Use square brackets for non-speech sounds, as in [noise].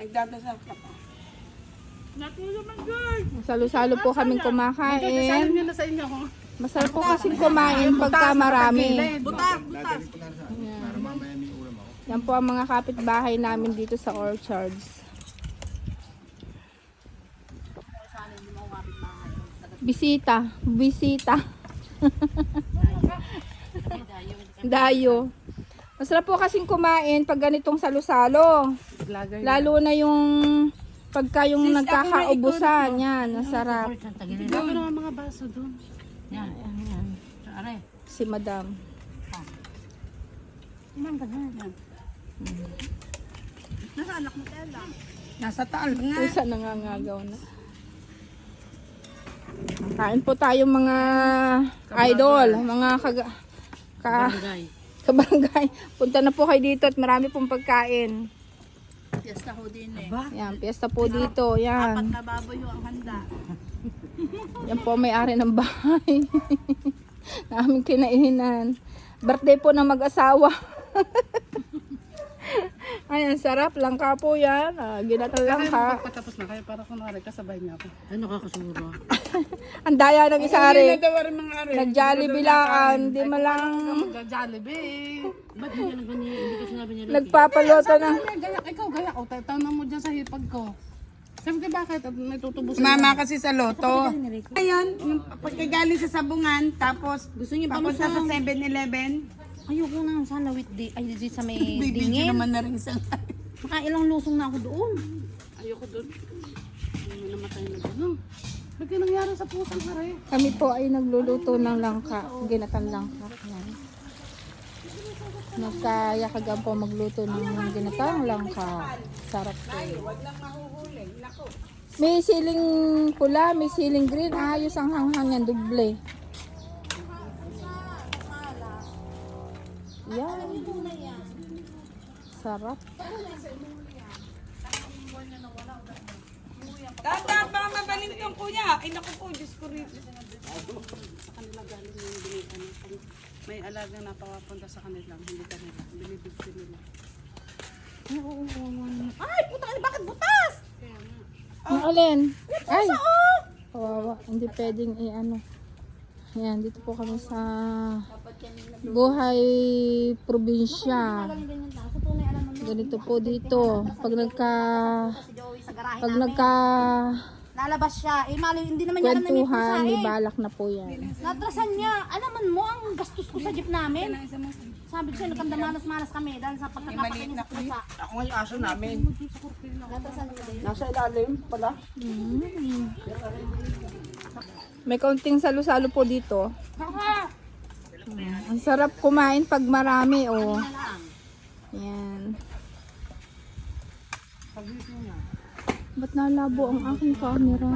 Nagdadasal ka pa. Salo-salo po kaming kumakain. nyo na sa inyo. oh. Masarap po kasing kumain pagka marami. Butak, butak. Para mamaya may ulam ako. Yan po ang mga kapitbahay namin dito sa Orchards. Bisita, bisita. [laughs] Dayo. Masarap po kasing kumain pag ganitong salo-salo. Vlogger. Lalo na yung pagka yung nagkakaubusan. Yan, nasarap. Dami naman mga baso doon. Yan, yan, yan. Are, Si Madam. ilan ka na? Yan. Nasa taal nga. Pusa nangangagaw na. Kain po tayo mga idol, mga kaga, ka, Barangay. kabarangay. Punta na po kayo dito at marami pong pagkain. Fiesta ho din eh. Yan, piyesta po dito. Yan. Na baboy ho ang handa. [laughs] Yan po may ari ng bahay. [laughs] na aming kinainan. Birthday po ng mag-asawa. [laughs] Ay, ang sarap. Langka po yan. Ah, ginatang Kaya langka. pagkatapos na kayo para kunwari kasabay niya ako. Ay, nakakasuro. [laughs] Ang daya ng isa ari. Nadawa rin mga ari. Nag-jollibee lang. Di ma lang Mag-jollibee. Ba't hindi ka? Hindi ka sinabi niya rin. nagpapaloto na. Ikaw gayak. O, tanong mo dyan sa hipag ko. Sabi ko, bakit? At may tutubusan Mama kasi sa loto. Ayun, yung pagkagaling sa sabungan, tapos Gusto niyo papunta sa 7-Eleven. Ayoko na sana weekday. Ay, di sa may [laughs] Bibigyan dingin. naman na rin sa Makailang lusong na ako doon. Ayoko doon. Ano namatay na doon. Ba't yung nangyari sa pusang hare? Kami po ay nagluluto ng langka. Ginatan langka. Yan. Nagkayakagan po magluto ng ginatang langka. Sarap po. May siling pula, may siling green. Ayos ang hanghang yan, duble. Yan. Sarap. Tata, baka mabaling yung kuya. Ay, naku po, Diyos ko rin. Sa kanila galing yung binigay. Pag may alagang napapapunta sa kanila. Hindi kanila. Binibigti nila. Ay, puta ka, bakit butas? Ang alin? Ay! Kawawa. Hindi pwedeng i-ano. Ayan, dito po kami sa buhay probinsya. Ganito po dito. Pag nagka pag nagka Lalabas siya. Eh, mali, hindi naman niya alam na may may pusa eh. balak na po yan. Natrasan niya. Alaman mo ang gastos ko sa jeep namin. Sabi ko sa'yo, nagkandamanas-manas kami dahil sa pagkakapakin niya sa pusa. Ako nga yung aso namin. Natrasan niya. Nasa ilalim pala. May kaunting salo-salo po dito. Mm, Ang sarap kumain pag marami, oh. Yan. Ba't nalabo ang aking camera?